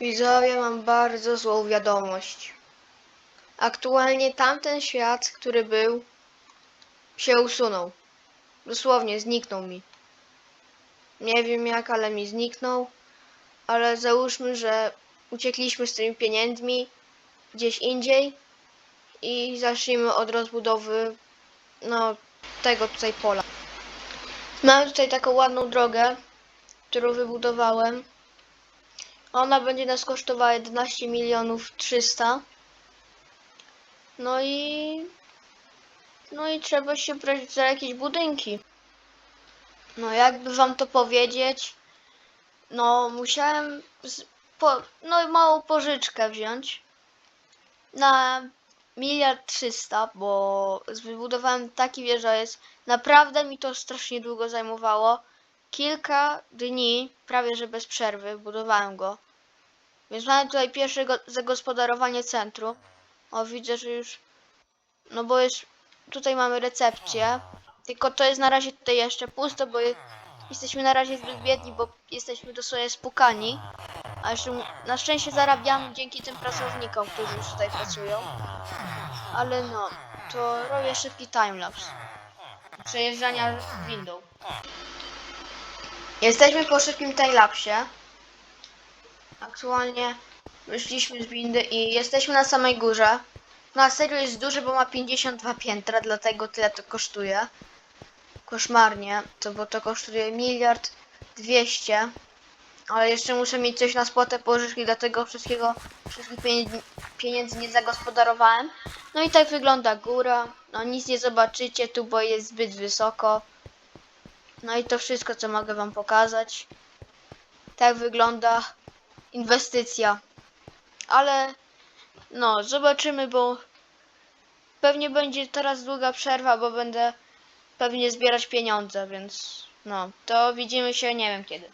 Widzowie, mam bardzo złą wiadomość. Aktualnie tamten świat, który był, się usunął. Dosłownie zniknął mi. Nie wiem jak, ale mi zniknął. Ale załóżmy, że uciekliśmy z tymi pieniędzmi gdzieś indziej i zacznijmy od rozbudowy no tego tutaj pola. Mamy tutaj taką ładną drogę, którą wybudowałem. Ona będzie nas kosztowała 11 milionów 300. No i... No i trzeba się brać za jakieś budynki. No jakby wam to powiedzieć... No musiałem... Z, po, no małą pożyczkę wziąć. Na miliard trzysta, bo wybudowałem taki wieżowiec. Naprawdę mi to strasznie długo zajmowało. Kilka dni, prawie że bez przerwy, budowałem go. Więc mamy tutaj pierwsze go- zagospodarowanie centrum. O, widzę, że już... No bo jest... Tutaj mamy recepcję. Tylko to jest na razie tutaj jeszcze pusto, bo je- jesteśmy na razie zbyt biedni, bo jesteśmy dosłownie spukani. A jeszcze na szczęście zarabiamy dzięki tym pracownikom, którzy już tutaj pracują. Ale no, to robię szybki timelapse. Przejeżdżania windą. Jesteśmy po szybkim timelapsie. Aktualnie wyszliśmy z windy i jesteśmy na samej górze. Na serio jest duży, bo ma 52 piętra, dlatego tyle to kosztuje. Koszmarnie, to bo to kosztuje miliard 200. Ale jeszcze muszę mieć coś na spłatę pożyczki, dlatego wszystkiego, wszystkich pieniędzy, pieniędzy nie zagospodarowałem. No i tak wygląda góra. No nic nie zobaczycie tu, bo jest zbyt wysoko. No i to wszystko, co mogę wam pokazać. Tak wygląda inwestycja. Ale no, zobaczymy, bo pewnie będzie teraz długa przerwa, bo będę pewnie zbierać pieniądze, więc no, to widzimy się nie wiem kiedy.